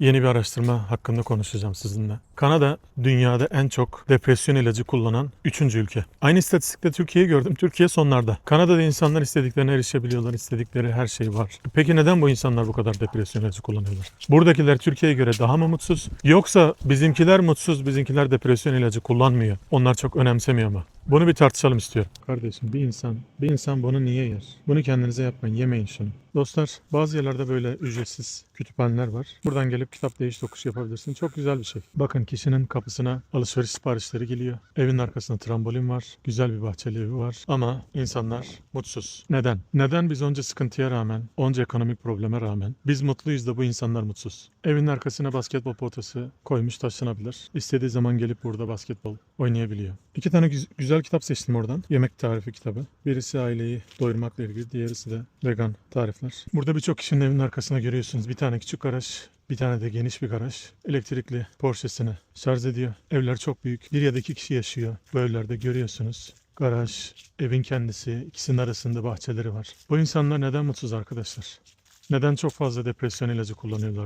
Yeni bir araştırma hakkında konuşacağım sizinle. Kanada dünyada en çok depresyon ilacı kullanan 3. ülke. Aynı istatistikte Türkiye'yi gördüm. Türkiye sonlarda. Kanada'da insanlar istediklerine erişebiliyorlar. istedikleri her şey var. Peki neden bu insanlar bu kadar depresyon ilacı kullanıyorlar? Buradakiler Türkiye'ye göre daha mı mutsuz? Yoksa bizimkiler mutsuz, bizimkiler depresyon ilacı kullanmıyor. Onlar çok önemsemiyor mu? Bunu bir tartışalım istiyorum. Kardeşim bir insan, bir insan bunu niye yer? Bunu kendinize yapmayın, yemeyin şunu. Dostlar bazı yerlerde böyle ücretsiz kütüphaneler var. Buradan gelip kitap değiş tokuş yapabilirsin. Çok güzel bir şey. Bakın kişinin kapısına alışveriş siparişleri geliyor. Evin arkasında trambolin var. Güzel bir bahçeli evi var. Ama insanlar mutsuz. Neden? Neden biz onca sıkıntıya rağmen, onca ekonomik probleme rağmen biz mutluyuz da bu insanlar mutsuz? Evin arkasına basketbol potası koymuş taşınabilir. İstediği zaman gelip burada basketbol oynayabiliyor. İki tane güz- güzel kitap seçtim oradan. Yemek tarifi kitabı. Birisi aileyi doyurmakla ilgili, diğerisi de vegan tarifler. Burada birçok kişinin evinin arkasına görüyorsunuz. Bir tane küçük garaj, bir tane de geniş bir garaj. Elektrikli Porsche'sini şarj ediyor. Evler çok büyük. Bir ya da iki kişi yaşıyor. Bu evlerde görüyorsunuz. Garaj, evin kendisi, ikisinin arasında bahçeleri var. Bu insanlar neden mutsuz arkadaşlar? Neden çok fazla depresyon ilacı kullanıyorlar?